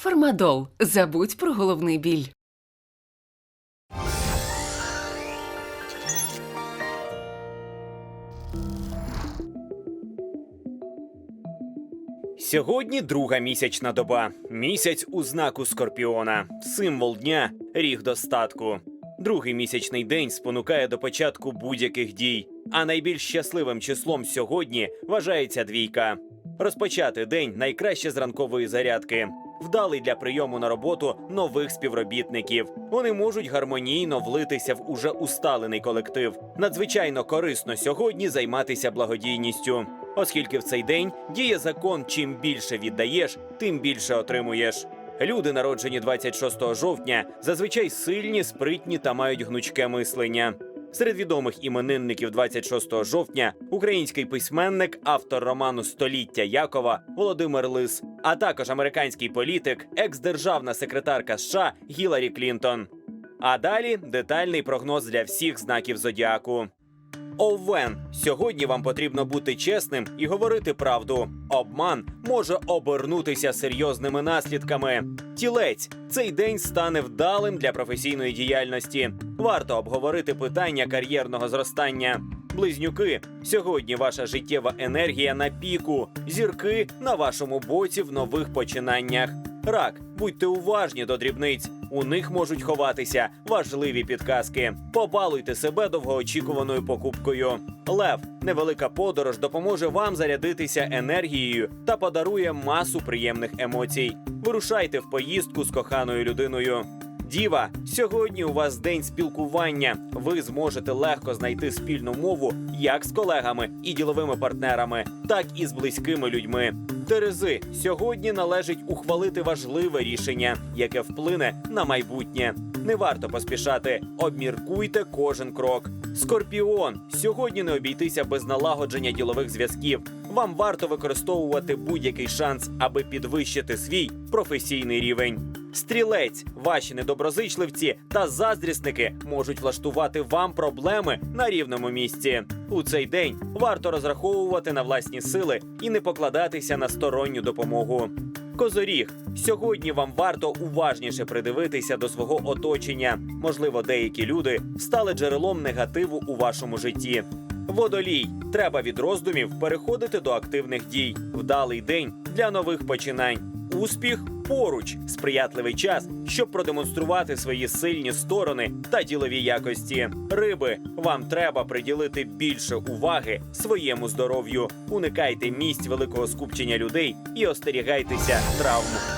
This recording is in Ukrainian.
Фармадол. Забудь про головний біль. Сьогодні друга місячна доба. Місяць у знаку Скорпіона, символ дня, ріг достатку. Другий місячний день спонукає до початку будь-яких дій. А найбільш щасливим числом сьогодні вважається двійка. Розпочати день найкраще з ранкової зарядки. Вдалий для прийому на роботу нових співробітників. Вони можуть гармонійно влитися в уже усталений колектив. Надзвичайно корисно сьогодні займатися благодійністю, оскільки в цей день діє закон: чим більше віддаєш, тим більше отримуєш. Люди, народжені 26 жовтня, зазвичай сильні, спритні та мають гнучке мислення. Серед відомих іменинників 26 жовтня український письменник, автор роману Століття Якова Володимир Лис, а також американський політик, екс-державна секретарка США Гіларі Клінтон. А далі детальний прогноз для всіх знаків зодіаку. Овен, сьогодні вам потрібно бути чесним і говорити правду. Обман може обернутися серйозними наслідками. Тілець цей день стане вдалим для професійної діяльності. Варто обговорити питання кар'єрного зростання. Близнюки, сьогодні ваша життєва енергія на піку. Зірки на вашому боці в нових починаннях. Рак, будьте уважні до дрібниць. У них можуть ховатися важливі підказки. Побалуйте себе довгоочікуваною покупкою. Лев, невелика подорож допоможе вам зарядитися енергією та подарує масу приємних емоцій. Вирушайте в поїздку з коханою людиною. Діва, сьогодні у вас день спілкування. Ви зможете легко знайти спільну мову як з колегами і діловими партнерами, так і з близькими людьми. Терези, сьогодні належить ухвалити важливе рішення, яке вплине на майбутнє. Не варто поспішати. Обміркуйте кожен крок. Скорпіон, сьогодні не обійтися без налагодження ділових зв'язків. Вам варто використовувати будь-який шанс, аби підвищити свій професійний рівень. Стрілець, ваші недоброзичливці та заздрісники можуть влаштувати вам проблеми на рівному місці. У цей день варто розраховувати на власні сили і не покладатися на сторонню допомогу. Козоріг, сьогодні вам варто уважніше придивитися до свого оточення. Можливо, деякі люди стали джерелом негативу у вашому житті. Водолій, треба від роздумів переходити до активних дій. Вдалий день для нових починань. Успіх поруч, сприятливий час, щоб продемонструвати свої сильні сторони та ділові якості. Риби, вам треба приділити більше уваги своєму здоров'ю. Уникайте місць великого скупчення людей і остерігайтеся травм.